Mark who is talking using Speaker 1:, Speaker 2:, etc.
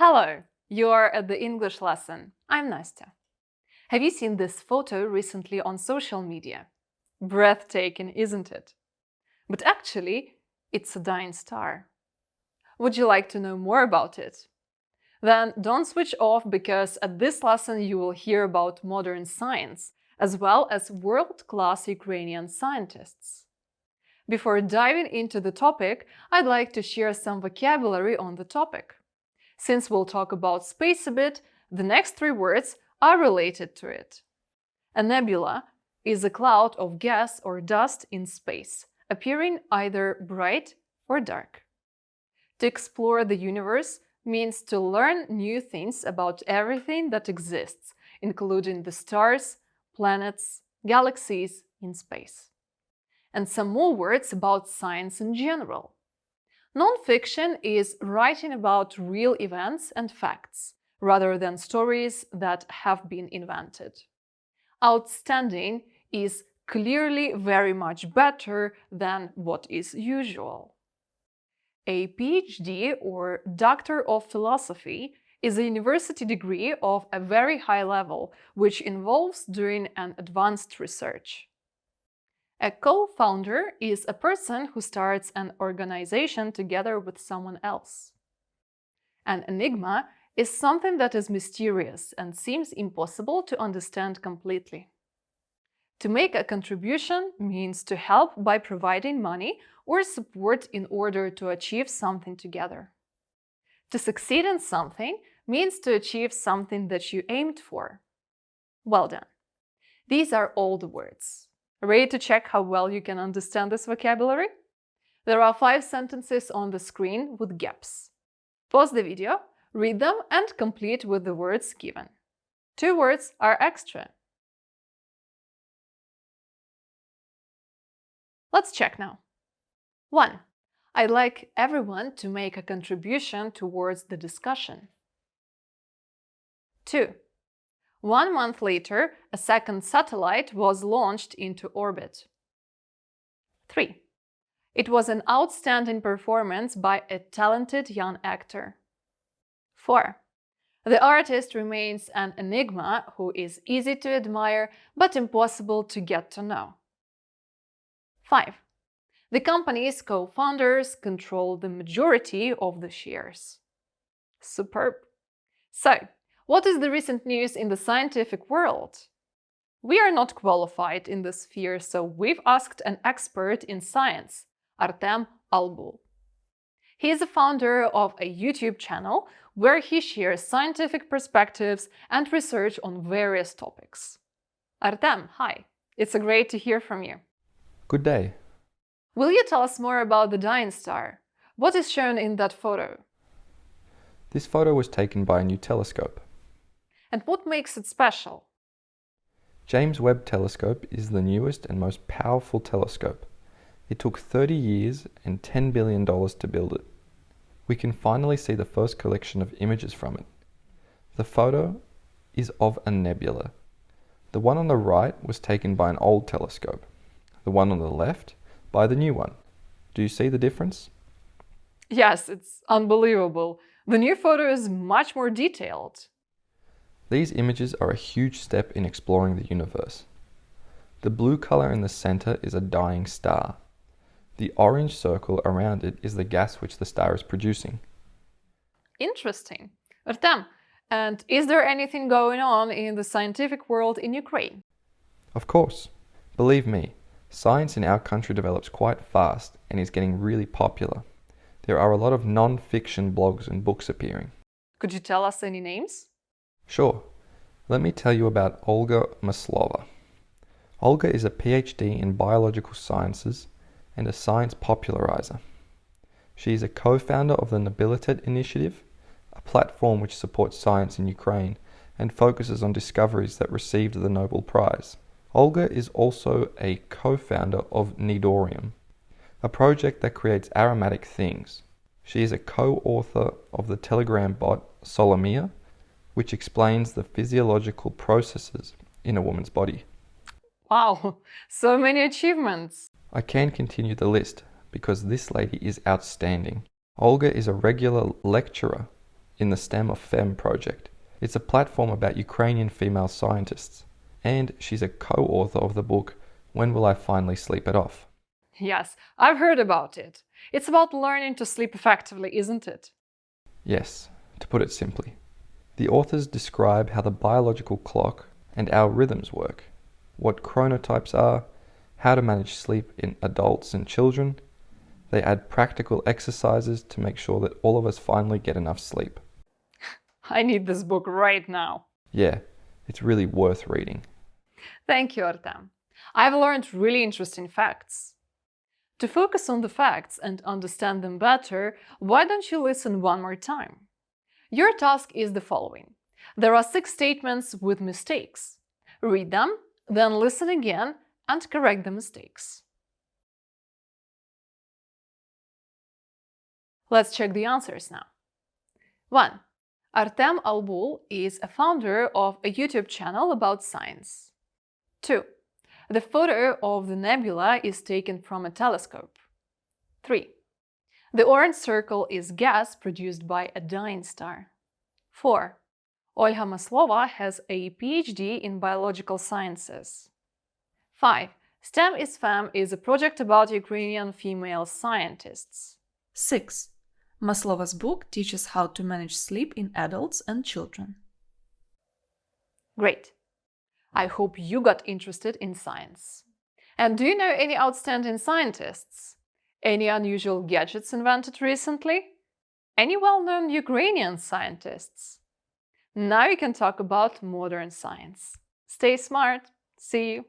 Speaker 1: Hello, you are at the English lesson. I'm Nastya. Have you seen this photo recently on social media? Breathtaking, isn't it? But actually, it's a dying star. Would you like to know more about it? Then don't switch off because at this lesson you will hear about modern science as well as world class Ukrainian scientists. Before diving into the topic, I'd like to share some vocabulary on the topic. Since we'll talk about space a bit, the next three words are related to it. A nebula is a cloud of gas or dust in space, appearing either bright or dark. To explore the universe means to learn new things about everything that exists, including the stars, planets, galaxies in space. And some more words about science in general. Nonfiction is writing about real events and facts, rather than stories that have been invented. Outstanding is clearly very much better than what is usual. A PhD or Doctor of Philosophy is a university degree of a very high level, which involves doing an advanced research. A co founder is a person who starts an organization together with someone else. An enigma is something that is mysterious and seems impossible to understand completely. To make a contribution means to help by providing money or support in order to achieve something together. To succeed in something means to achieve something that you aimed for. Well done. These are all the words. Ready to check how well you can understand this vocabulary? There are five sentences on the screen with gaps. Pause the video, read them, and complete with the words given. Two words are extra. Let's check now. 1. I'd like everyone to make a contribution towards the discussion. 2. One month later, a second satellite was launched into orbit. 3. It was an outstanding performance by a talented young actor. 4. The artist remains an enigma who is easy to admire but impossible to get to know. 5. The company's co founders control the majority of the shares. Superb. So, what is the recent news in the scientific world? We are not qualified in this sphere, so we've asked an expert in science, Artem Albul. He is the founder of a YouTube channel where he shares scientific perspectives and research on various topics. Artem, hi. It's a great to hear from you.
Speaker 2: Good day.
Speaker 1: Will you tell us more about the dying star? What is shown in that photo?
Speaker 2: This photo was taken by a new telescope.
Speaker 1: And what makes it special?
Speaker 2: James Webb Telescope is the newest and most powerful telescope. It took 30 years and $10 billion to build it. We can finally see the first collection of images from it. The photo is of a nebula. The one on the right was taken by an old telescope. The one on the left by the new one. Do you see the difference?
Speaker 1: Yes, it's unbelievable. The new photo is much more detailed.
Speaker 2: These images are a huge step in exploring the universe. The blue color in the center is a dying star. The orange circle around it is the gas which the star is producing.
Speaker 1: Interesting. Artem, and is there anything going on in the scientific world in Ukraine?
Speaker 2: Of course. Believe me, science in our country develops quite fast and is getting really popular. There are a lot of non fiction blogs and books appearing.
Speaker 1: Could you tell us any names?
Speaker 2: Sure. Let me tell you about Olga Maslova. Olga is a PhD in biological sciences and a science popularizer. She is a co founder of the Nobilitet Initiative, a platform which supports science in Ukraine and focuses on discoveries that received the Nobel Prize. Olga is also a co founder of Nidorium, a project that creates aromatic things. She is a co author of the Telegram bot Solomia which explains the physiological processes in a woman's body.
Speaker 1: Wow, so many achievements!
Speaker 2: I can continue the list because this lady is outstanding. Olga is a regular lecturer in the STEM of FEM project. It's a platform about Ukrainian female scientists. And she's a co author of the book When Will I Finally Sleep It Off?
Speaker 1: Yes, I've heard about it. It's about learning to sleep effectively, isn't it?
Speaker 2: Yes, to put it simply. The authors describe how the biological clock and our rhythms work, what chronotypes are, how to manage sleep in adults and children. They add practical exercises to make sure that all of us finally get enough sleep.
Speaker 1: I need this book right now.
Speaker 2: Yeah, it's really worth reading.
Speaker 1: Thank you, Artem. I've learned really interesting facts. To focus on the facts and understand them better, why don't you listen one more time? Your task is the following there are six statements with mistakes. Read them, then listen again and correct the mistakes. Let's check the answers now. 1. Artem Albul is a founder of a YouTube channel about science. 2. The photo of the nebula is taken from a telescope. 3. The orange circle is gas produced by a dying star. 4. Olga Maslova has a PhD in biological sciences. 5. STEM is FEM is a project about Ukrainian female scientists.
Speaker 3: 6. Maslova's book teaches how to manage sleep in adults and children.
Speaker 1: Great. I hope you got interested in science. And do you know any outstanding scientists? Any unusual gadgets invented recently? Any well known Ukrainian scientists? Now you can talk about modern science. Stay smart. See you.